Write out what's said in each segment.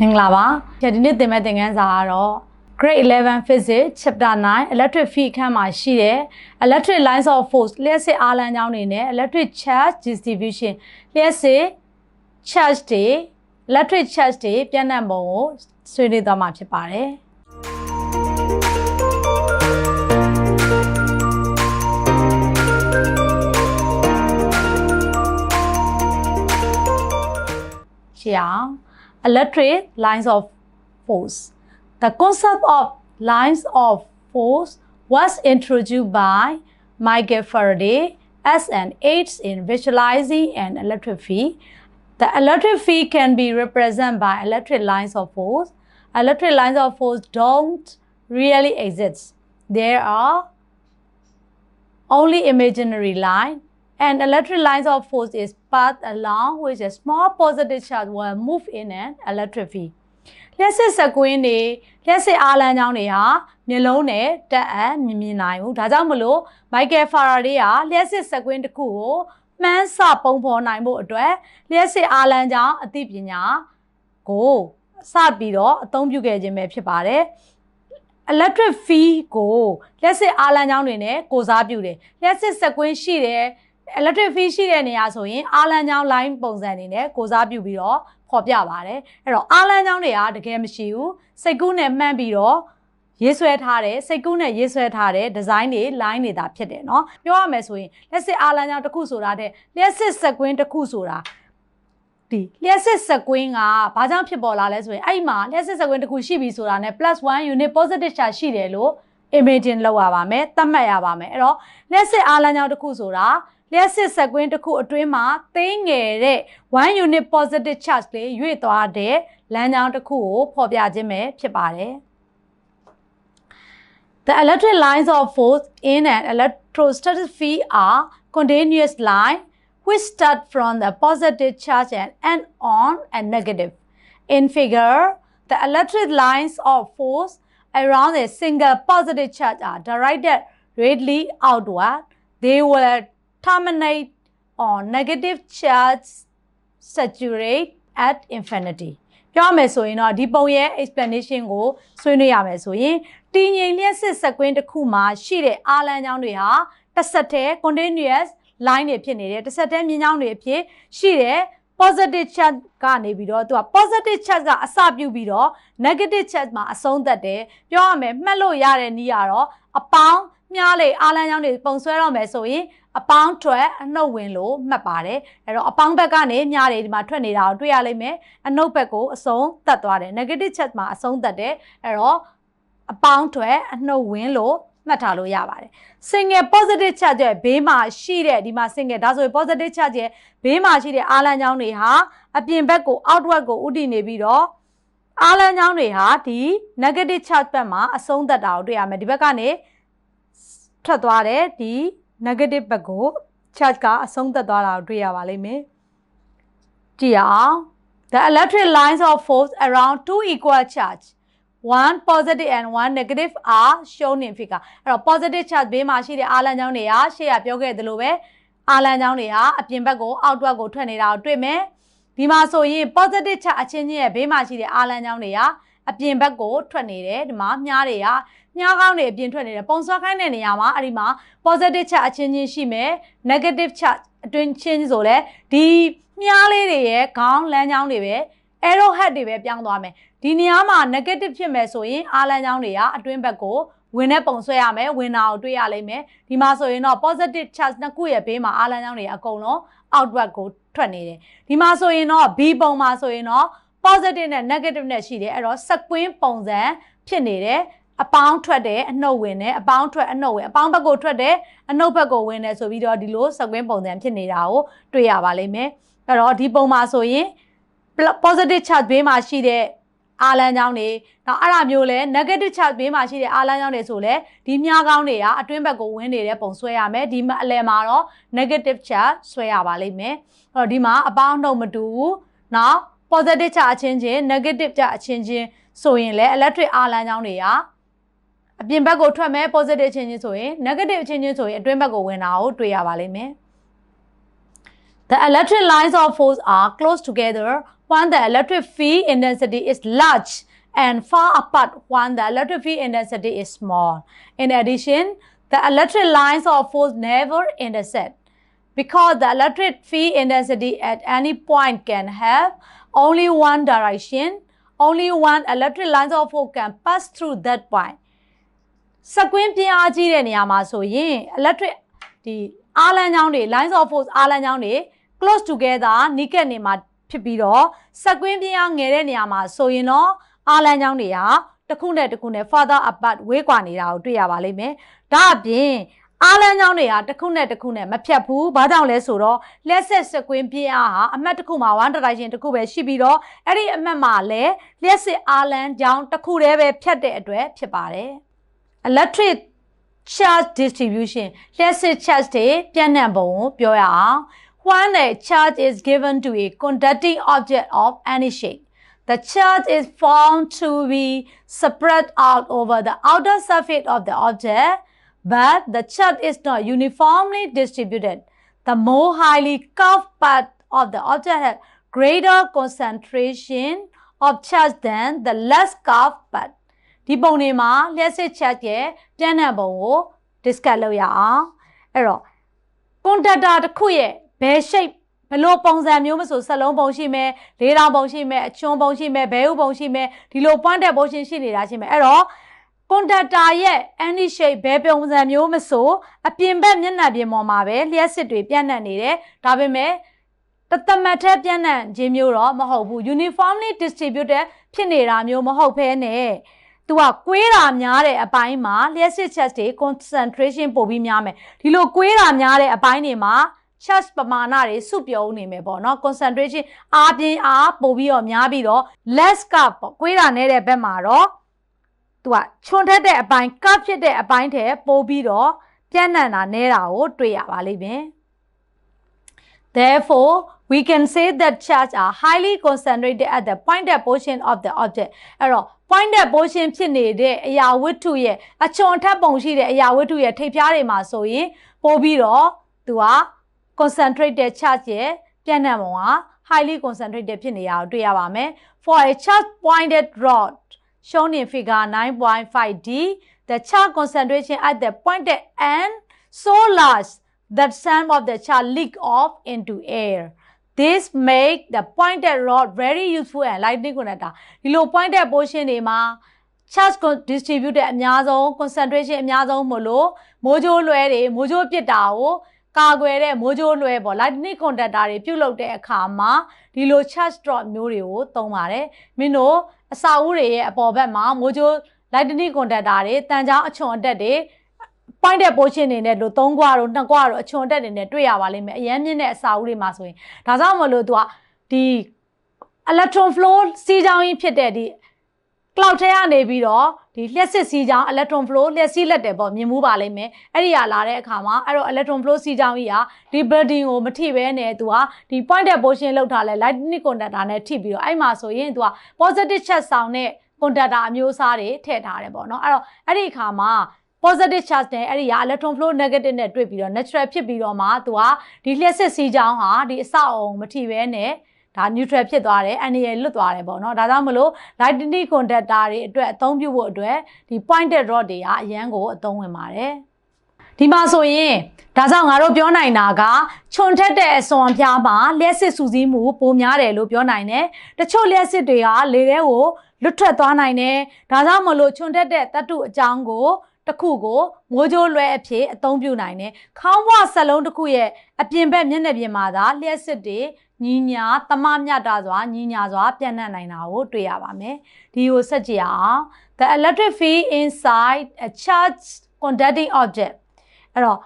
မင်္ဂလာပါဒီနေ့သင်မဲ့သင်ခန်းစာကတော့ Grade 11 Physics Chapter 9 Electric Field ခန်းမှာရှိတဲ့ Electric Lines of Force လျှက်စစ်အားလမ်းကြောင်းတွေနဲ့ Electric Charge Distribution လျှက်စစ် charge တွေ Electric Charge တွေပြန့်နှံ့ပုံကိုဆွေးနွေးသွားမှာဖြစ်ပါတယ်ရှင်းအောင် electric lines of force. The concept of lines of force was introduced by Michael Faraday as an aid in visualizing an electric field. The electric field can be represented by electric lines of force. Electric lines of force don't really exist. There are only imaginary line and electric lines of force is path along which a small positive charge will move in an electric field လျှက်စစ်စကွင်းတွေလျှက်စစ်အားလမ်းကြောင်းတွေဟာမျိုးလုံးနဲ့တက်အပ်မြင်မြင်နိုင်ဘူးဒါကြောင့်မလို့မိုက်ကယ်ဖာရာဒေးကလျှက်စစ်စကွင်းတစ်ခုကိုမှန်းဆပုံဖော်နိုင်ဖို့အတွက်လျှက်စစ်အားလမ်းကြောင်းအသိပညာကိုစပြီးတော့အသုံးပြုခဲ့ခြင်းပဲဖြစ်ပါတယ် electric field ကိုလျှက်စစ်အားလမ်းကြောင်းတွေနဲ့ကိုစားပြုတယ်လျှက်စစ်စကွင်းရှိတယ် electric field ရှိတဲ့နေရာဆိုရင်အားလမ်းကြောင်း line ပုံစံတွေနဲ့ကိုစားပြုပြီးတော့ဖော်ပြပါတယ်အဲ့တော့အားလမ်းကြောင်းတွေကတကယ်မရှိဘူးစိတ်ကူးနဲ့မှန်းပြီးတော့ရေးဆွဲထားတယ်စိတ်ကူးနဲ့ရေးဆွဲထားတဲ့ဒီဇိုင်းတွေ line တွေဒါဖြစ်တယ်เนาะပြောရမယ်ဆိုရင်လက်စစ်အားလမ်းကြောင်းတစ်ခုဆိုတာတဲ့လက်စစ်စကွင်းတစ်ခုဆိုတာဒီလျှက်စစ်စကွင်းကဘာကြောင့်ဖြစ်ပေါ်လာလဲဆိုရင်အဲ့မှာလျှက်စစ်စကွင်းတစ်ခုရှိပြီဆိုတာနဲ့ +1 unit positive charge ရှိတယ်လို့ imagine လုပ်ရပါမယ်သတ်မှတ်ရပါမယ်အဲ့တော့လျှက်စစ်အားလမ်းကြောင်းတစ်ခုဆိုတာ လျှက်စစ်စကွင်းတစ်ခုအတွင်းမှာသိငယ်တဲ့1 unit positive charge လေးရွေ့သွားတဲ့လမ်းကြောင်းတစ်ခုကိုဖော်ပြခြင်းပဲဖြစ်ပါတယ် The electric lines of force in an electrostatic field are continuous line which start from the positive charge and end on a negative. In figure, the electric lines of force around a single positive charge are directed radially outward. They will terminate on negative charge saturate at infinity. ပြောမယ်ဆိုရင်တော့ဒီပုံရဲ့ explanation ကိုဆွေးနွေးရမယ်ဆိုရင်တည်ငြိမ်လျက်စစ်စကွင်းတစ်ခုမှာရှိတဲ့အားလမ်းကြောင်းတွေဟာတစ်ဆက်တည်း continuous line တွေဖြစ်နေတယ်တစ်ဆက်တည်းမြင်းကြောင်းတွေအဖြစ်ရှိတဲ့ positive charge ကနေပြီးတော့သူက positive charge ကအစပြုပြီးတော့ negative charge မှာအဆုံးသတ်တယ်ပြောရမယ်မှတ်လို့ရတဲ့နည်းကတော့အပေါင်းမြားလေအားလမ်းကြောင်းတွေပုံဆွဲတော့မယ်ဆိုရင် အပေါင်းထွက်အနှုတ်ဝင်လို့မှတ်ပါတယ်အဲ့တော့အပေါင်းဘက်ကနေမြားတွေဒီမှာထွက်နေတာကိုတွေ့ရလိမ့်မယ်အနှုတ်ဘက်ကိုအဆုံးသတ်သွားတယ် negative charge မှာအဆုံးသတ်တယ်အဲ့တော့အပေါင်းထွက်အနှုတ်ဝင်လို့မှတ်ထားလို့ရပါတယ် single positive charge ရဲ့ဘေးမှာရှိတဲ့ဒီမှာ single ဒါဆိုရင် positive charge ရဲ့ဘေးမှာရှိတဲ့အားလမ်းကြောင်းတွေဟာအပြင်ဘက်ကို outward ကိုဥတည်နေပြီးတော့အားလမ်းကြောင်းတွေဟာဒီ negative charge ဘက်မှာအဆုံးသတ်တာကိုတွေ့ရမယ်ဒီဘက်ကနေထွက်သွားတဲ့ဒီ negative ဘက်ကို charge ကအဆုံးသတ်သွားတာကိုတွေ့ရပါလိမ့်မယ်ကြည့်အောင် the electric lines of force around two equal charge one positive and one negative are shown in figure အဲ့တော့ positive charge ဘေးမှာရှိတဲ့အားလမ်းကြောင်းတွေကရှေ့ကပြောခဲ့သလိုပဲအားလမ်းကြောင်းတွေဟာအပြင်ဘက်ကို outward ကိုထွက်နေတာကိုတွေ့မယ်ဒီမှာဆိုရင် positive charge အချင်းချင်းရဲ့ဘေးမှာရှိတဲ့အားလမ်းကြောင်းတွေကအပြင်ဘက်ကိုထွက်နေတယ်ဒီမှာမြားတွေက မြားကောင်းတွေအပြင်ထွက်နေတယ်ပုံဆွဲခိုင်းတဲ့နေရာမှာအဲ့ဒီမှာ positive charge အချင်းချင်းရှိမယ် negative charge အတွင်းချင်းဆိုလဲဒီမြားလေးတွေရဲ့ခေါင်းလမ်းကြောင်းတွေပဲ arrow head တွေပဲပြောင်းသွားမယ်ဒီနေရာမှာ negative ဖြစ်မယ်ဆိုရင်အားလမ်းကြောင်းတွေကအတွင်းဘက်ကိုဝင်တဲ့ပုံဆွဲရမယ်ဝင်တာကိုတွေ့ရလိမ့်မယ်ဒီမှာဆိုရင်တော့ positive charge နှစ်ခုရဲ့ဘေးမှာအားလမ်းကြောင်းတွေအကုန်လုံး outward ကိုထွက်နေတယ်ဒီမှာဆိုရင်တော့ B ပုံမှာဆိုရင်တော့ positive နဲ့ negative နဲ့ရှိတယ်အဲ့တော့စကွင်းပုံစံဖြစ်နေတယ် အပေါင်းထွက်တယ်အနှုတ်ဝင်တယ်အပေါင်းထွက်အနှုတ်ဝင်အပေါင်းဘက်ကိုထွက်တယ်အနှုတ်ဘက်ကိုဝင်တယ်ဆိုပြီးတော့ဒီလိုစကွင်းပုံစံဖြစ်နေတာကိုတွေ့ရပါလိမ့်မယ်အဲ့တော့ဒီပုံမှာဆိုရင် positive charge ဘေးမှာရှိတဲ့အားလမ်းကြောင်းတွေနောက်အဲ့ဒါမျိုးလဲ negative charge ဘေးမှာရှိတဲ့အားလမ်းကြောင်းတွေဆိုလဲဒီမြားကောင်းတွေကအတွင်းဘက်ကိုဝင်နေတဲ့ပုံဆွဲရမယ်ဒီအလယ်မှာတော့ negative charge ဆွဲရပါလိမ့်မယ်အဲ့တော့ဒီမှာအပေါင်းနှုတ်မတူဘူးနောက် positive charge အချင်းချင်း negative charge အချင်းချင်းဆိုရင်လဲ electric အားလမ်းကြောင်းတွေက အပြင်ဘက်ကိုထွက်မယ် positive အချင်းချင်းဆိုရင် negative အချင်းချင်းဆိုရင်အတွင်းဘက်ကိုဝင်တာကိုတွေ့ရပါလိမ့်မယ် The electric lines of force are close together when the electric field intensity is large and far apart when the electric field intensity is small. In addition, the electric lines of force never intersect because the electric field intensity at any point can have only one direction. Only one electric lines of force can pass through that point. စကွင်းပြင်းအားကြီးတဲ့နေရာမှာဆိုရင် electric ဒီအားလမ်းကြောင်းတွေ lines of force အားလမ်းကြောင်းတွေ close together နီးကပ်နေမှာဖြစ်ပြီးတော့စကွင်းပြင်းအားငယ်တဲ့နေရာမှာဆိုရင်တော့အားလမ်းကြောင်းတွေဟာတစ်ခုနဲ့တစ်ခုနဲ့ further apart ဝေးကွာနေတာကိုတွေ့ရပါလိမ့်မယ်။ဒါအပြင်အားလမ်းကြောင်းတွေဟာတစ်ခုနဲ့တစ်ခုနဲ့မဖြတ်ဘူး။ဘာကြောင့်လဲဆိုတော့လက်ဆက်စကွင်းပြင်းအားဟာအမှတ်တစ်ခုမှာ one direction တစ်ခုပဲရှိပြီးတော့အဲ့ဒီအမှတ်မှာလည်းလျှက်စစ်အားလမ်းကြောင်းတစ်ခုတည်းပဲဖြတ်တဲ့အတွက်ဖြစ်ပါတယ်။ electric charge distribution လျှက်စစ် charge တွေပြန့်နှံ့ပုံကိုပြောရအောင် when a charge is given to a conducting object of any shape the charge is found to be spread out over the outer surface of the object but the charge is not uniformly distributed the more highly curved part of the object has greater concentration of charge than the less curved part ဒီပုံတွေမှာလျှက်စစ်ချက်ရဲ့ပြန့်နှံ့ပုံကို discuss လုပ်ရအောင်အဲ့တော့ conductor တစ်ခုရဲ့ဘယ် shape ဘယ်လိုပုံစံမျိုးမဆိုစလုံးပုံရှိမယ်လေးတောင်ပုံရှိမယ်အချွန်းပုံရှိမယ်ဘဲဥပုံရှိမယ်ဒီလို point တဲ့ပုံရှင်ရှိနေတာရှိမယ်အဲ့တော့ conductor ရဲ့ any shape ဘယ်ပုံစံမျိုးမဆိုအပြင်ဘက်မျက်နှာပြင်ပေါ်မှာပဲလျှက်စစ်တွေပြန့်နှံ့နေတယ်ဒါပေမဲ့တသမတ်တဲ့ပြန့်နှံ့ခြင်းမျိုးတော့မဟုတ်ဘူး uniformly distributed ဖြစ်နေတာမျိုးမဟုတ်ဘဲနဲ့ သူကကွေးတာများတဲ့အပိုင်းမှာလျှက်စစ်ချက်တွေ concentration ပို့ပြီးများမယ်ဒီလိုကွေးတာများတဲ့အပိုင်းတွေမှာ charge ပမာဏတွေစုပြုံနေမယ်ပေါ့နော် concentration အားပြင်းအားပို့ပြီးတော့များပြီးတော့ less ကပေါ့ကွေးတာနေတဲ့ဘက်မှာတော့သူကချွန်ထက်တဲ့အပိုင်းကဖြစ်တဲ့အပိုင်းထဲပို့ပြီးတော့ပြန့်နှံ့တာနေတာကိုတွေ့ရပါလိမ့်မယ် Therefore, we can say that charge are highly concentrated at the pointed portion of the object. အဲ့တော့ pointed portion ဖြစ်နေတဲ့အရာဝတ္ထုရဲ့အချွန်ထက်ပုံရှိတဲ့အရာဝတ္ထုရဲ့ထိပ်ဖျားတွေမှာဆိုရင်ပို့ပြီးတော့သူက concentrated charge ရဲ့ပြန့်နှံ့ပုံက highly concentrated ဖြစ်နေရအောင်တွေ့ရပါမယ် for a charge pointed rod shown in figure 9.5d the charge concentration at the pointed end so large that some of the charge leak off into air this make the pointed rod very useful and lightning conductor ဒီလို pointed portion တွေမှာ charge distributed အများဆုံး concentration အများဆုံးမလို့မိုးကြိုးလွှဲတွေမိုးကြိုးပစ်တာကိုကာကွယ်တဲ့မိုးကြိုးလွှဲပေါ့ lightning conductor တွေပြုတ်လုပ်တဲ့အခါမှာဒီလို charge drop မျိုးတွေကိုသုံးပါတယ်မင်းတို့အစာအုပ်တွေရဲ့အပေါ်ဘက်မှာမိုးကြိုး lightning conductor တွေတန်ချောင်းအချွန်အတက်တွေ point တဲ့ portion တွေနဲ့လို့၃ကွာတော့၂ကွာတော့အချွန်တက်တွေနဲ့တွေ့ရပါလိမ့်မယ်အရန်မြင့်တဲ့အစာအုပ်တွေမှာဆိုရင်ဒါကြောင့်မလို့သူကဒီ electron flow စီးကြောင်းကြီးဖြစ်တဲ့ဒီ cloud ထဲကနေပြီးတော့ဒီလျှက်စစ်စီးကြောင်း electron flow လျှက်စီးလက်တယ်ပေါ့မြင်မှုပါလိမ့်မယ်အဲ့ဒီကလာတဲ့အခါမှာအဲ့တော့ electron flow စီးကြောင်းကြီးကဒီ building ကိုမထိဘဲနဲ့သူကဒီ point တဲ့ portion လောက်ထားလဲ lightning conductor နဲ့ထိပြီးတော့အဲ့မှာဆိုရင်သူက positive charge ဆောင်တဲ့ conductor အမျိုးအစားတွေထည့်ထားတယ်ပေါ့နော်အဲ့တော့အဲ့ဒီအခါမှာ positive charge နဲ့အဲ့ဒီက electron flow negative နဲ့တွေ့ပြီးတော့ natural ဖြစ်ပြီးတော့မှသူကဒီလျှက်စစ်စီးကြောင်းဟာဒီအဆောက်အုံမထိဘဲနဲ့ဒါ neutral ဖြစ်သွားတယ်အန်ဒီရလွတ်သွားတယ်ပေါ့နော်ဒါကြောင့်မလို့ lightning conductor တွေအတွက်အသုံးပြုဖို့အတွက်ဒီ pointed rod တွေကအရန်ကိုအသုံးဝင်ပါတယ်ဒီမှာဆိုရင်ဒါကြောင့်ငါတို့ပြောနိုင်တာကခြုံထက်တဲ့အစွန်ပြားမှာလျှက်စစ်စူးစီးမှုပိုများတယ်လို့ပြောနိုင်တယ်တချို့လျှက်စစ်တွေကလေထဲကိုလွတ်ထွက်သွားနိုင်တယ်ဒါကြောင့်မလို့ခြုံထက်တဲ့တတုအကြောင်းကို တစ်ခုကိုမိုးကြိုးလွဲအဖြစ်အသုံးပြုနိုင်တယ်။ခေါင်းဘွားဆက်လုံးတစ်ခုရဲ့အပြင်ဘက်မျက်နှာပြင်မှာသာလျှက်စစ်တွေညီညာတမမြတ်တာစွာညီညာစွာပြန့်နှံ့နိုင်တာကိုတွေ့ရပါမယ်။ဒီကိုဆက်ကြည့်အောင် The electric field inside a charged conducting object အဲ့တော့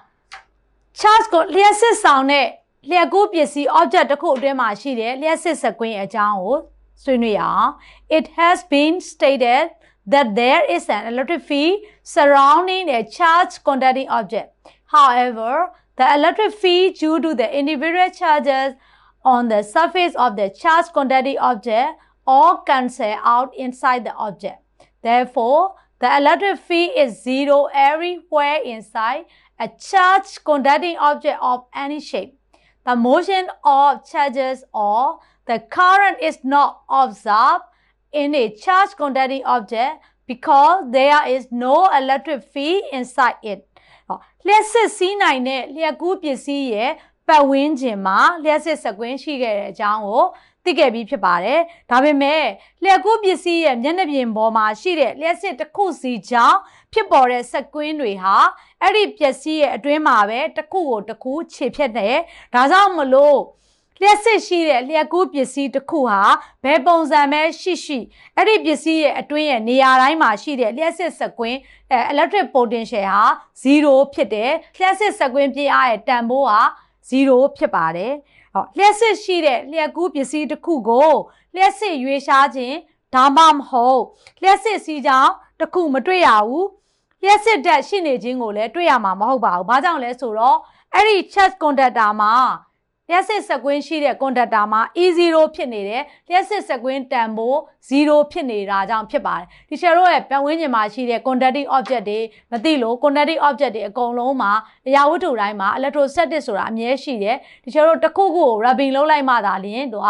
charge ကိုလျှက်စစ်ဆောင်တဲ့လျှက်ကူးပစ္စည်း object တစ်ခုအတွင်းမှာရှိတဲ့လျှက်စစ်စကွင်းအကြောင်းကိုဆွေးနွေးရအောင် It has been stated that there is an electric field surrounding a charged conducting object. However, the electric field due to the individual charges on the surface of the charged conducting object all cancel out inside the object. Therefore, the electric field is zero everywhere inside a charged conducting object of any shape. The motion of charges or the current is not observed in a charge containing object because there is no electric field inside it ဟောလျှက်စစ်စီးနိုင်တဲ့လျှက်ကူးပစ္စည်းရဲ့ပတ်ဝန်းကျင်မှာလျှက်စစ်စကွင်းရှိခဲ့တဲ့အကြောင်းကိုသိခဲ့ပြီးဖြစ်ပါတယ်။ဒါပေမဲ့လျှက်ကူးပစ္စည်းရဲ့မျက်နှာပြင်ပေါ်မှာရှိတဲ့လျှက်စစ်တစ်ခုစီကြောင့်ဖြစ်ပေါ်တဲ့စကွင်းတွေဟာအဲ့ဒီပစ္စည်းရဲ့အတွင်းမှာပဲတစ်ခုကိုတစ်ခုခြေဖြတ်တယ်။ဒါကြောင့်မလို့ လျှက်စစ်ရှိတဲ့လျှက်ကူးပစ္စည်းတစ်ခုဟာဘယ်ပုံစံပဲရှိရှိအဲ့ဒီပစ္စည်းရဲ့အတွင်းရဲ့နေရာတိုင်းမှာရှိတဲ့လျှက်စစ်စကွင်းအဲ electric potential ဟာ0ဖြစ်တယ်လျှက်စစ်စကွင်းပြင်းအားရဲ့တန်ဖိုးဟာ0ဖြစ်ပါတယ်ဟောလျှက်စစ်ရှိတဲ့လျှက်ကူးပစ္စည်းတစ်ခုကိုလျှက်စစ်ရွေးရှားခြင်းဒါမှမဟုတ်လျှက်စစ်စီးကြောင်းတစ်ခုမတွေ့ရဘူးလျှက်စစ်ဓာတ်ရှိနေခြင်းကိုလည်းတွေ့ရမှာမဟုတ်ပါဘူး။ဘာကြောင့်လဲဆိုတော့အဲ့ဒီ charge conductor မှာ လျှက်စစ်စကွင်းရှိတဲ့ conductor မှာ E0 ဖြစ်နေတယ်လျှက်စစ်စကွင်းတန်ဖိုး0ဖြစ်နေတာကြောင့်ဖြစ်ပါတယ်ဒီချာတို့ရဲ့ပတ်ဝန်းကျင်မှာရှိတဲ့ conducting object တွေမသိလို့ conducting object တွေအကုန်လုံးမှာအရာဝတ္ထုတိုင်းမှာ electrostatic ဆိုတာအမြဲရှိတယ်ဒီချာတို့တစ်ခုခုကို rubbing လုပ်လိုက်မှသာလျှင်သူက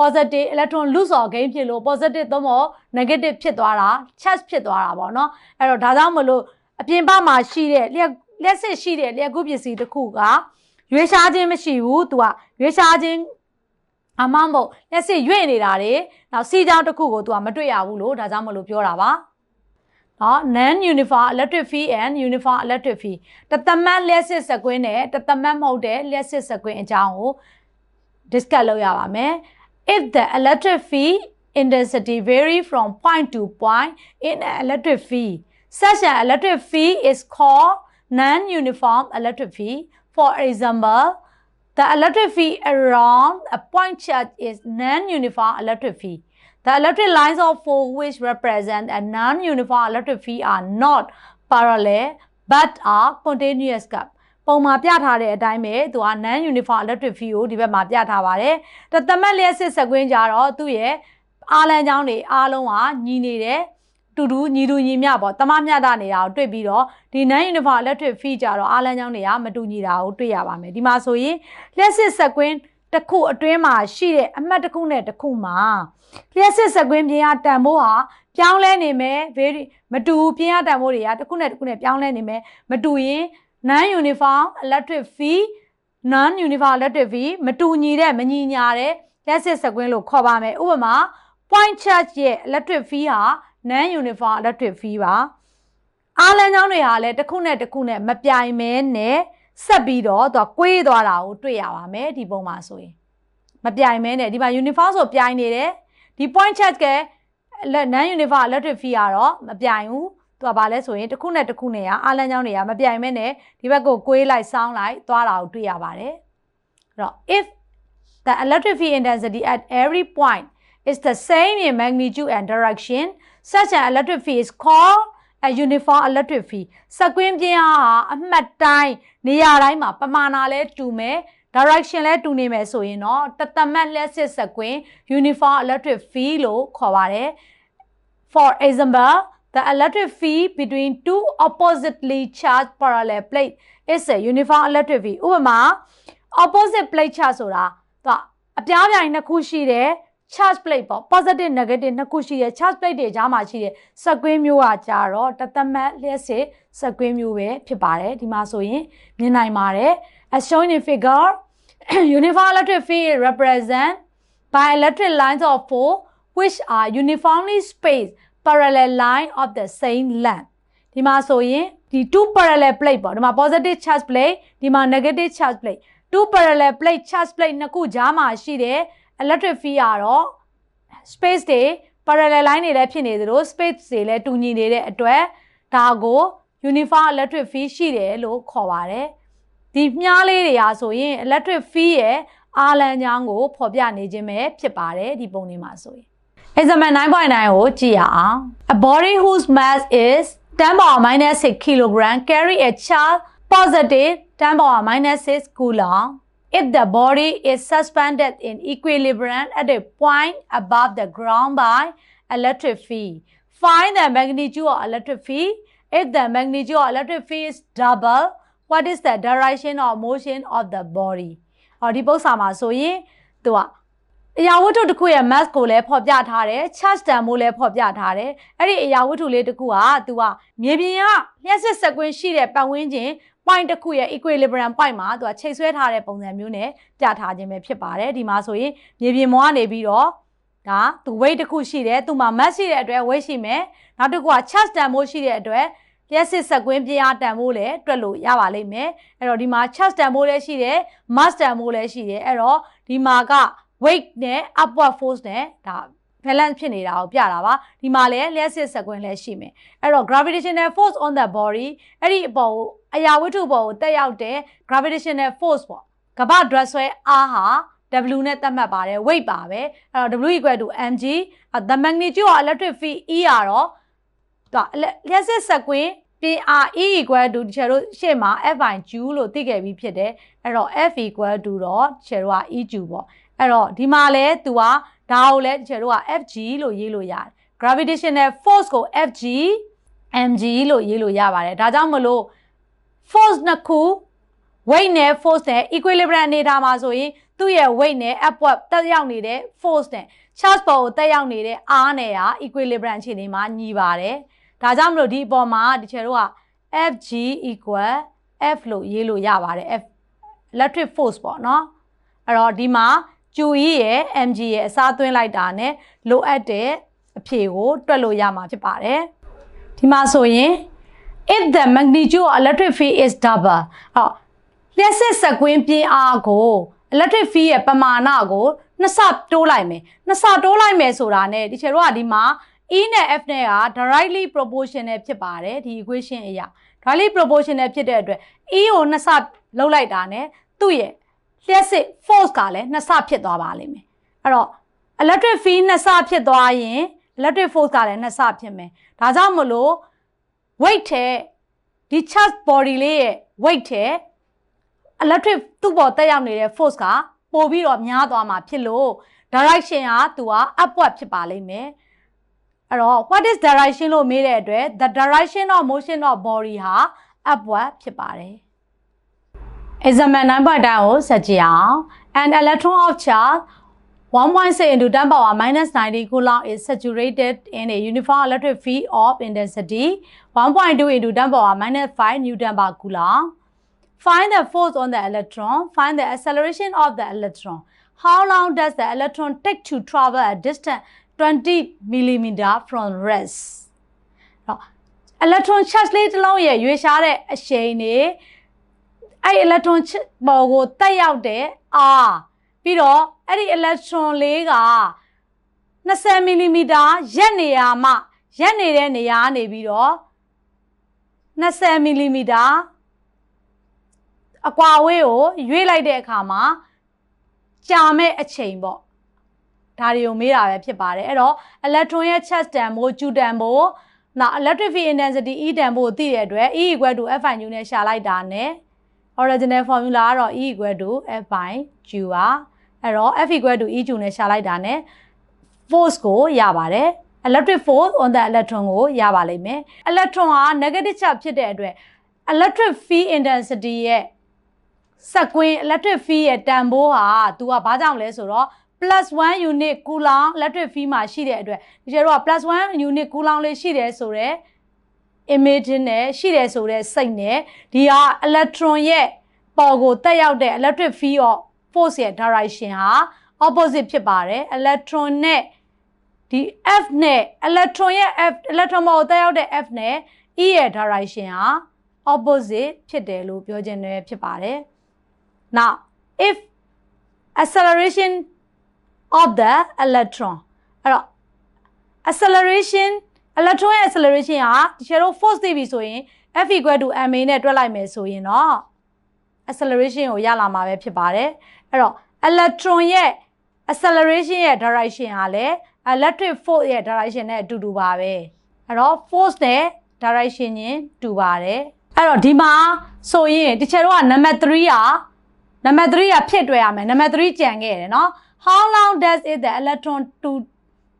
positive electron loss or gain ဖြစ်လို့ positive သို့မဟုတ် negative ဖြစ်သွားတာ charge ဖြစ်သွားတာပေါ့နော်အဲ့တော့ဒါကြောင့်မလို့အပြင်ဘက်မှာရှိတဲ့လျက်လက်စစ်ရှိတဲ့လျက်ကူးပစ္စည်းတစ်ခုက ရွေးရှားခြင်းမရှိဘူးသူကရွေးရှားခြင်းအမှန်ပေါ့လက်စစ်ရွေ့နေတာတွေနောက်စီကြောင်းတစ်ခုကိုသူကမတွေ့ရဘူးလို့ဒါကြောင့်မလို့ပြောတာပါနော် non uniform electric field and uniform electric field တသမတ်လက်စစ်စကွင်းနဲ့တသမတ်မဟုတ်တဲ့လက်စစ်စကွင်းအကြောင်းကို discuss လုပ်ရပါမယ် if the electric field intensity vary from point to point in an electric field such an electric field is called non-uniform electric field for example the electric field around a point charge is non-uniform electric field the electric lines of force which represent a non-uniform electric field are not parallel but are continuous gap ပုံမှာပြထားတဲ့အတိုင်းပဲသူက non uniform electric field ကိုဒီဘက်မှာပြထားပါတယ်။တသမက်လျက်စစ်စကွင်းကြတော့သူ့ရဲ့အားလန်းချောင်းတွေအားလုံးဟာညီနေတယ် တူတူညီတူညီမျှပေါ့တမမျှတာနေတာကိုတွေ့ပြီးတော့ဒီ non uniform electric field ကြတော့အားလန်းချောင်းတွေကမတူညီတာကိုတွေ့ရပါမယ်ဒီမှာဆိုရင်လျက်စစ်စကွင်းတစ်ခုအတွင်းမှာရှိတဲ့အမှတ်တစ်ခုနဲ့တစ်ခုမှာလျက်စစ်စကွင်းပြင်အားတန်ဖိုးဟာပြောင်းလဲနေမယ် very မတူပြင်အားတန်ဖိုးတွေကတစ်ခုနဲ့တစ်ခုနဲ့ပြောင်းလဲနေမယ်မတူရင် non uniform electric field non uniform electric field မတူညီတဲ့မညီညာတဲ့လက်စစ်စကွင်းလို့ခေါ်ပါမယ်ဥပမာ point charge ရဲ့ electric field ဟာ non uniform electric field ပါအားလန်းချောင်းတွေဟာလည်းတစ်ခုနဲ့တစ်ခုနဲ့မပြိုင်မဲနဲ့ဆက်ပြီးတော့သူကကွေးသွားတာကိုတွေ့ရပါမယ်ဒီပုံမှာဆိုရင်မပြိုင်မဲနဲ့ဒီမှာ uniform ဆိုပြိုင်နေတယ်ဒီ point charge က non uniform electric field ကတော့မပြိုင်ဘူးသူကဘာလဲဆိုရင်တစ်ခုနဲ့တစ်ခုနဲ့ကအားလန်းချောင်းတွေကမပြိုင်မဲနဲ့ဒီဘက်ကိုကွေးလိုက်စောင်းလိုက်သွားတာကိုတွေ့ရပါတယ်အဲ့တော့ if the electric field intensity at every point is the same in magnitude and direction such an electric field is called a uniform electric field စကွင်းပြင်းအားဟာအမှတ်တိုင်းနေရာတိုင်းမှာပမာဏလဲတူမယ် direction လဲတူနေမယ်ဆိုရင်တော့တသမတ်လက်စစ်စကွင်း uniform electric field လို့ခေါ်ပါတယ် for example the electric field between two oppositely charged parallel plate is a uniform electric field ဥပမာ opposite plate charge ဆိုတာသူအပြားပြိုင်နှစ်ခုရှိတယ် charge plate ပေါ့ positive negative နှစ်ခုရှိတယ် charge plate တွေကြားမှာရှိတယ်စကွင်းမျိုးကကြတော့တသမတ်လျှက်စစ်စကွင်းမျိုးပဲဖြစ်ပါတယ်ဒီမှာဆိုရင်မြင်နိုင်ပါတယ် as shown in figure uniform electric field represent by electric lines of force which are uniformly spaced parallel line of the same length ဒီမှာဆိုရင်ဒီ two parallel plate ပေါ့ဒီမှာ positive charge plate ဒီမှာ negative charge plate two parallel plate charge plate နှစ်ခုကြားမှာရှိတဲ့ electric field ကတော့ space တွေ parallel line တွေလည်းဖြစ်နေသလို space တွေလည်းတူညီနေတဲ့အတွက်ဒါကို uniform electric field ရှိတယ်လို့ခေါ်ပါတယ်ဒီမြားလေးတွေရာဆိုရင် electric field ရဲ့အားလန်းချောင်းကိုဖော်ပြနေခြင်းပဲဖြစ်ပါတယ်ဒီပုံလေးမှာဆိုရင် Example 9.9ကိုကြည့်ရအောင် A body whose mass is 10 power minus 6 kilogram carry a charge positive 10 power minus 6 coulomb if the body is suspended in equilibrium at a point above the ground by electric field find the magnitude of electric field if the magnitude of electric field is double what is the direction or motion of the body ဟောဒီပု္ပ္ပာမှာဆိုရင်သူကအရာဝတ္ထုတစ်ခုရဲ့ mass ကိုလည်းဖော်ပြထားတယ် charge တန်ဖိုးလည်းဖော်ပြထားတယ်အဲ့ဒီအရာဝတ္ထုလေးတစ်ခုက तू ကမြေပြင်ကလျှက်စစ်စက်ကွင်းရှိတဲ့ပတ်ဝန်းကျင် point တစ်ခုရဲ့ equilibrium point မှာ तू ကချိန်ဆွဲထားတဲ့ပုံစံမျိုးနဲ့ပြထားခြင်းပဲဖြစ်ပါတယ်ဒီမှာဆိုရင်မြေပြင်ပေါ်ကနေပြီးတော့ဒါသူ weight တစ်ခုရှိတယ်သူမှာ mass ရှိတဲ့အတွက် weight ရှိမယ်နောက်တစ်ခုက charge တန်ဖိုးရှိတဲ့အတွက်လျှက်စစ်စက်ကွင်းပြင်းအားတန်ဖိုးလည်းတွက်လို့ရပါလိမ့်မယ်အဲ့တော့ဒီမှာ charge တန်ဖိုးလည်းရှိတယ် mass တန်ဖိုးလည်းရှိတယ်အဲ့တော့ဒီမှာက weight နဲ့ upward force နဲ့ဒါ balance ဖြစ်နေတာကိုပြတာပါဒီမှာလည်းလျှက်စစ်စက်ကွင်းလည်းရှိမယ်အဲ့တော့ gravitational force on the body အဲ့ဒီအပေါ်ကို အရာဝတ္ထုပေါ်ကိုတက်ရောက်တဲ့ gravitational force ပေါ့ကမ္ဘာဒရက်ဆွဲအားဟာ W နဲ့သတ်မှတ်ပါတယ် weight ပါပဲအဲ့တော့ W equal to mg the magnitude of electric field E ရတော့ဒါလျှက်စစ်စက်ကွင်းပြင် R E equal to ဒီချေတို့ရှေ့မှာ F by Q လို့သိခဲ့ပြီးဖြစ်တယ်အဲ့တော့ F equal to တော့ချေတို့က EQ ပေါ့အဲ့တော့ဒီမှာလဲ तू ကဒါကိုလဲချေတို့က FG လို့ရေးလို့ရတယ် gravitational force ကို FG mg လို့ရေးလို့ရပါတယ်ဒါကြောင့်မလို့ force နှစ်ခု weight နဲ့ force နဲ့ equilibrium အနေထားမှာဆိုရင်သူ့ရဲ့ weight နဲ့ upward တက်ရောက်နေတဲ့ force နဲ့ charge ပေါ်ကိုတက်ရောက်နေတဲ့အားနဲ့က equilibrium အခြေအနေမှာညီပါတယ်ဒါကြောင့်မလို့ဒီအပေါ်မှာဒီချေတို့က FG equal F လို့ရေးလို့ရပါတယ် F electric force ပေါ့နော်အဲ့တော့ဒီမှာ QE ရဲ့ mg ရဲ့အစားသွင်းလိုက်တာနဲ့လိုအပ်တဲ့အဖြေကိုတွက်လို့ရမှာဖြစ်ပါတယ်ဒီမှာဆိုရင် if the magnitude of electric field is double ဟောလျှက်စစ်စက်ကွင်းပြင်းအားကို electric field ရဲ့ပမာဏကိုနှစ်ဆတိုးလိုက်မယ်နှစ်ဆတိုးလိုက်မယ်ဆိုတာ ਨੇ ဒီချေတို့ကဒီမှာ E နဲ့ F နဲ့က directly proportional ဖြစ်ပါတယ်ဒီ equation အရာ directly proportional ဖြစ်တဲ့အတွက် E ကိုနှစ်ဆလောက်လိုက်တာ ਨੇ သူ့ရဲ့လျှက်စစ် force ကလည်းနှစ်ဆဖြစ်သွားပါလိမ့်မယ်အဲ့တော့ electric field နှစ်ဆဖြစ်သွားရင် electric force ကလည်းနှစ်ဆဖြစ်မယ်ဒါကြောင့်မလို့ weight ထဲဒီ charge body လေးရဲ့ weight ထဲ electric သူ့ပေါ်တက်ရောက်နေတဲ့ force ကပိုပြီးတော့များသွားမှာဖြစ်လို့ direction ကသူက upward ဖြစ်ပါလိမ့်မယ်အဲ့တော့ what is direction လို့မေးတဲ့အတွက် the direction of motion of body ဟာ upward ဖြစ်ပါတယ် example 9.9ကိုဆက်ကြည့်အောင် an electron of charge 1.6 into 10 power minus 90 coulomb is saturated in a uniform electric field of intensity 1.2 into 10 power minus 5 newton per coulomb. Find the force on the electron. Find the acceleration of the electron. How long does the electron take to travel a distance 20 millimeter from rest? တော့ electron charge လေးတစ်လုံးရဲ့ရွေးရှားတဲ့အရှိန်နေအဲ့ electron ပေါ်ကိုတက်ရောက်တဲ့ R ပြီးတော့ အဲ့ဒီ electron လေးက20မီလီမီတာရက်နေရမှရက်နေတဲ့နေရာကနေပြီးတော့20မီလီမီတာအကွာအဝေးကိုရွေ့လိုက်တဲ့အခါမှာကြာမဲ့အချိန်ပေါ့ဒါတွေကိုမေးတာပဲဖြစ်ပါတယ်အဲ့တော့ electron ရဲ့ charge တန်ဖိုး Q တန်ဖိုးနောက် electric field intensity E တန်ဖိုးကိုသိတဲ့အတွက် E = F/U နဲ့ရှာလိုက်တာနဲ့ original formula ကတော့ E = F/Q ပါ အဲ့တော့ F = E2 နဲ့ရှာလိုက်တာနဲ့ force ကိုရပါတယ် electric force on the electron ကိုရပါလိမ့်မယ် electron ဟာ negative charge ဖြစ်တဲ့အတွက် electric field intensity ရဲ့စက်ကွင်း electric field ရဲ့တန်ဖိုးဟာသူကဘာကြောင့်လဲဆိုတော့ plus 1 unit coulomb electric field မှာရှိတဲ့အတွက်ဒီကျတော့ plus 1 unit coulomb လေးရှိတယ်ဆိုတော့ image နဲ့ရှိတယ်ဆိုတဲ့စိတ်နဲ့ဒီဟာ electron ရဲ့ပေါ်ကိုတက်ရောက်တဲ့ electric field of force ရဲ့ direction ဟာ opposite ဖြစ်ပါတယ် electron နဲ့ဒီ F နဲ့ electron ရဲ့ F electron ပေါ်ကိုတက်ရောက်တဲ့ F နဲ့ E ရဲ့ direction ဟာ opposite ဖြစ်တယ်လို့ပြောခြင်းနဲ့ဖြစ်ပါတယ် now if acceleration of the electron အဲ့တော့ acceleration electron ရဲ့ acceleration ဟာဒီချေတို့ force သိပြီဆိုရင် F equal to ma နဲ့တွက်လိုက်မယ်ဆိုရင်တော့ acceleration ကိုရလာမှာပဲဖြစ်ပါတယ် အဲ့တော့ electron ရဲ့ acceleration ရဲ့ direction ဟာလည်း electric force ရဲ့ direction နဲ့အတူတူပါပဲအဲ့တော့ force နဲ့ direction ချင်းတူပါတယ်အဲ့တော့ဒီမှာဆိုရင်တချို့ကနံပါတ်3อ่ะနံပါတ်3อ่ะဖြစ်တွေ့ရမယ်နံပါတ်3ကြံခဲ့တယ်เนาะ how long does it the electron to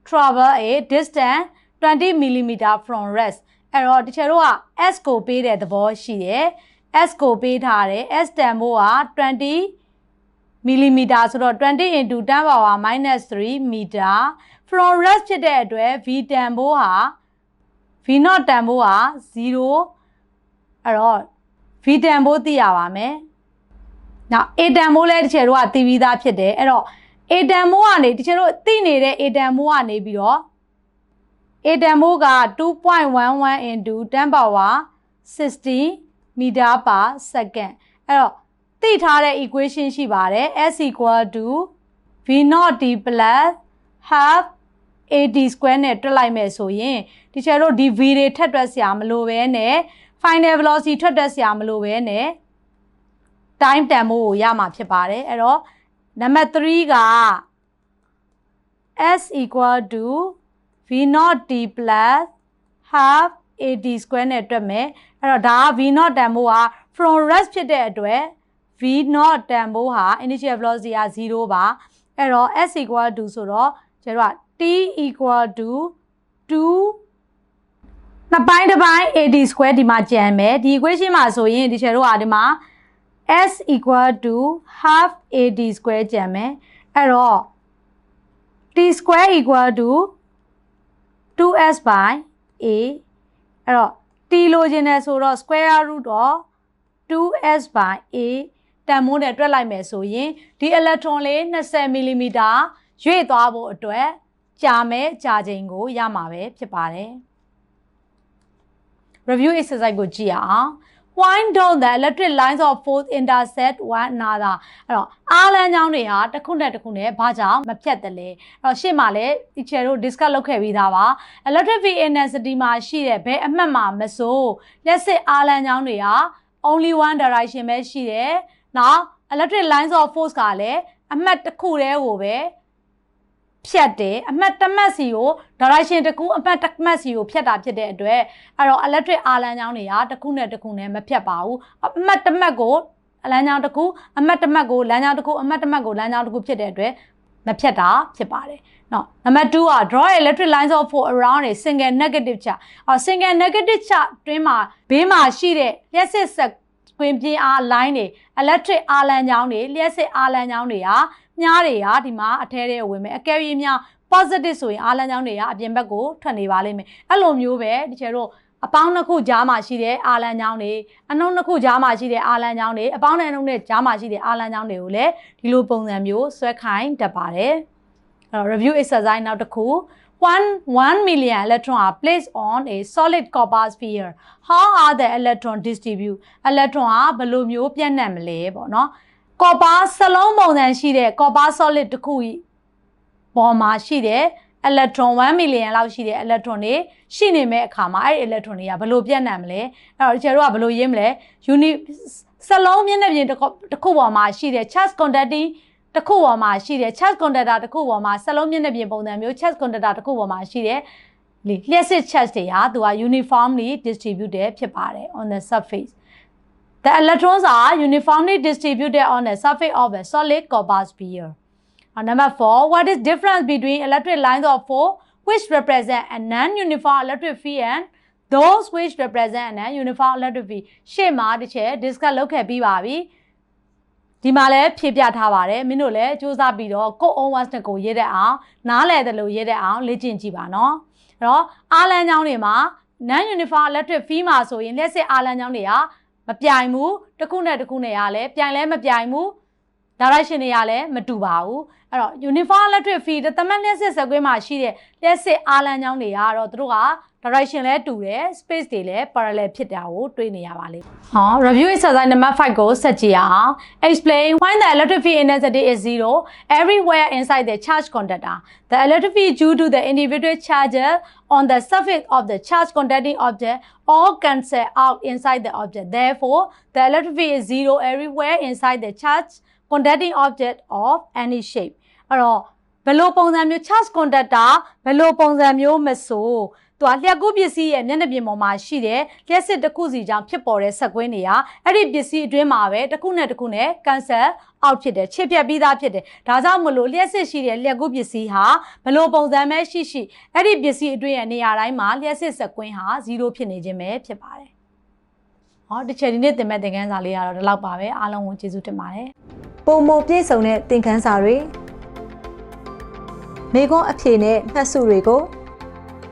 travel a distance 20 millimeter from rest အဲ့တော့တချို့က s ကိုပေးတဲ့သဘောရှိတယ် s ကိုပေးထားတယ် s တန်ဖိုးက20 millimeter ဆိုတော့20 into 10 power minus 3 meter from rest ဖြစ်တဲ့အတွက် v တန်ဖိုးဟာ v not တန်ဖိုးဟာ0အဲ့တော့ v တန်ဖိုးသိရပါမယ်။နောက် a တန်ဖိုးလည်းတစ်ချက်တော့သိပြီးသားဖြစ်တယ်အဲ့တော့ a တန်ဖိုးကနေတစ်ချက်တော့သိနေတဲ့ a တန်ဖိုးကနေပြီးတော့ a တန်ဖိုးက2.11 into 10 power 60 meter per second အဲ့တော့ သိထားတဲ့ equation ရှိပါတယ် s equal to v not d plus half ad square နဲ့တွက်လိုက်မယ်ဆိုရင်ဒီချာတို့ဒီ v တွေထပ်တွက်စရာမလိုဘဲနဲ့ final velocity ထပ်တွက်စရာမလိုဘဲနဲ့ time တန်ဖိုးကိုရမှာဖြစ်ပါတယ်အဲ့တော့နံပါတ်3က s equal to v not d plus half ad square နဲ့တွက်မယ်အဲ့တော့ဒါက v not တန်ဖိုးက from rest ဖြစ်တဲ့အတွက် v not တန်ဖိုးဟာ initial velocity က0ပါအဲ့တော့ s equal to ဆိုတော့ကျတော့ t equal to 2နှစ်ပိုင်းတစ်ပိုင်း ad square ဒီမှာကျန်မယ်ဒီ equation မှာဆိုရင်ဒီချေတို့ကဒီမှာ s equal to half ad square ကျန်မယ်အဲ့တော့ t square equal to 2s by a အဲ့တော့ t လိုချင်တယ်ဆိုတော့ square root of 2s by a တန်မိုးနဲ့တွက်လိုက်မယ်ဆိုရင်ဒီ electron လေး20 mm ရွေ့သွားဖို့အတွက်ကြာမယ်ကြာချိန်ကိုရမှာပဲဖြစ်ပါတယ် review exercise ကိုကြည့်အောင် Wind down the electric lines of force intersect one another အဲ့တော့အားလမ်းကြောင်းတွေဟာတစ်ခုနဲ့တစ်ခုနဲ့ဘာကြောင့်မဖြတ်တယ်လဲအဲ့တော့ရှေ့မှာလည်း teacher တို့ discuss လုပ်ခဲ့ပြီးသားပါ electric field intensity မှာရှိတဲ့ဘယ်အမှတ်မှာမဆိုလျှက်စစ်အားလမ်းကြောင်းတွေဟာ only one direction ပဲရှိတယ် နောက် electric lines of force ကလည်းအမှတ်တစ်ခုတည်းကိုပဲဖြတ်တယ်အမှတ်တစ်မှတ်စီကို direction တစ်ခုအမှတ်တစ်မှတ်စီကိုဖြတ်တာဖြစ်တဲ့အတွက်အဲ့တော့ electric အားလမ်းကြောင်းတွေကတစ်ခုနဲ့တစ်ခုနဲ့မဖြတ်ပါဘူးအမှတ်တစ်မှတ်ကိုလမ်းကြောင်းတစ်ခုအမှတ်တစ်မှတ်ကိုလမ်းကြောင်းတစ်ခုအမှတ်တစ်မှတ်ကိုလမ်းကြောင်းတစ်ခုဖြစ်တဲ့အတွက်မဖြတ်တာဖြစ်ပါတယ်နော်နံပါတ်2က draw electric lines of force around a single negative charge အော် single negative charge တွင်းမှာဘေးမှာရှိတဲ့လျှက်စစ်ဆက် တွင်ပြင်းအား line တွေ electric အားလမ်းကြောင်းတွေလျှက်စစ်အားလမ်းကြောင်းတွေဟာမြားတွေကဒီမှာအထဲထဲဝင်မယ်အကယ်၍များ positive ဆိုရင်အားလမ်းကြောင်းတွေကအပြင်ဘက်ကိုထွက်နေပါလိမ့်မယ်အဲ့လိုမျိုးပဲဒီချေတို့အပေါင်းတစ်ခုကြားမှာရှိတဲ့အာလန်ချောင်းတွေအနှုံတစ်ခုကြားမှာရှိတဲ့အာလန်ချောင်းတွေအပေါင်းနဲ့အနှုံနဲ့ကြားမှာရှိတဲ့အာလန်ချောင်းတွေကိုလည်းဒီလိုပုံစံမျိုးဆွဲခိုင်းတတ်ပါတယ် အဲ့တော့ review exercise နောက်တစ်ခု 1 1 million electron are placed on a solid copper sphere how are the electron distribute electron ကဘယ်လိုမျိုးပြန့်နှံ့မလဲပေါ့နော် copper စလုံးပုံစံရှိတဲ့ copper solid တစ်ခုပေါ်မှာရှိတဲ့ electron 1 million လောက်ရှိတဲ့ electron တွေရှိနေမဲ့အခါမှာအဲ့ဒီ electron တွေကဘယ်လိုပြန့်နှံ့မလဲအဲ့တော့ကျတို့ကဘယ်လိုရေးမလဲ uni စလုံးမျက်နှာပြင်တစ်ခုပေါ်မှာရှိတဲ့ charge conducting တစ်ခုပေါ်မှာရှိတဲ့ charge conductor တစ်ခုပေါ်မှာစလုံးမျက်နှာပြင်ပုံစံမျိုး charge conductor တစ်ခုပေါ်မှာရှိတဲ့လျှက်စစ် charge တွေဟာသူက uniformly distributed ဖြစ်ပါတယ် on the surface The electrons are uniformly distributed on the surface of a solid copper sphere. Uh, number four, what is difference between electric lines of force which represent a non-uniform electric field and those which represent a non-uniform electric field? ရှေ့မှာတစ်ချက် discuss လုပ်ခဲ့ပြီးပါပြီ။ ဒီမှာလည်းဖြည့်ပြထားပါတယ်။မင်းတို့လည်းစူးစမ်းပြီးတော့ကို own words ကိုရေးတဲ့အောင်နားလည်တယ်လို့ရေးတဲ့အောင်လေ့ကျင့်ကြည့်ပါနော်။အဲ့တော့အားလန်းချောင်းတွေမှာ non uniform electric field မှာဆိုရင်လက်စစ်အားလန်းချောင်းတွေကမပြိုင်ဘူးတစ်ခုနဲ့တစ်ခုနဲ့ရလဲပြိုင်လဲမပြိုင်ဘူး direction တွေကလည်းမတူပါဘူးအဲ့တော့ uniform electric field တမန်လက်စစ်စကွင်းမှာရှိတဲ့လက်စစ်အားလမ်းကြောင်းတွေကတော့သူတို့က direction လဲတူတယ် space တွေလည်း parallel ဖြစ်တာကိုတွေ့နေရပါလိမ့်ဟော review exercise number 5ကိုဆက်ကြည့်အောင် explain why the electric field intensity is zero everywhere inside the charge conductor the electric field due to the individual charges on the surface of the charge conducting object all cancel out inside the object therefore the electric field is zero everywhere inside the charge conducting object of any shape အဲ့တော့ဘယ်လိုပုံစံမျိုး charge conductor ဘယ်လိုပုံစံမျိုးမဆိုသူကလျှက်ကူးပစ္စည်းရဲ့မျက်နှာပြင်ပေါ်မှာရှိတဲ့လျှက်စစ်တစ်ခုစီကြောင့်ဖြစ်ပေါ်တဲ့ဆက်ကွင်းတွေကအဲ့ဒီပစ္စည်းအတွင်းမှာပဲတစ်ခုနဲ့တစ်ခုနဲ့ cancel out ဖြစ်တယ်ချစ်ပြက်ပြီးသားဖြစ်တယ်ဒါကြောင့်မလို့လျှက်စစ်ရှိတဲ့လျှက်ကူးပစ္စည်းဟာဘယ်လိုပုံစံပဲရှိရှိအဲ့ဒီပစ္စည်းအတွင်းရဲ့နေရာတိုင်းမှာလျှက်စစ်ဆက်ကွင်းဟာ0ဖြစ်နေခြင်းပဲဖြစ်ပါတယ် ဟောဒီချက်ဒီနေ့သင်မဲ့သင်ခန်းစာလေးကတော့ဒီလောက်ပါပဲအားလုံးကိုကျေးဇူးတင်ပါတယ်ပုံမပြည့်စုံတဲ့သင်ခန်းစာတွေမိခွန်းအဖြေနဲ့မှတ်စုတွေကို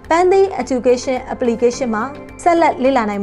Pandy Education Application မှာဆက်လက်လေ့လာနိုင်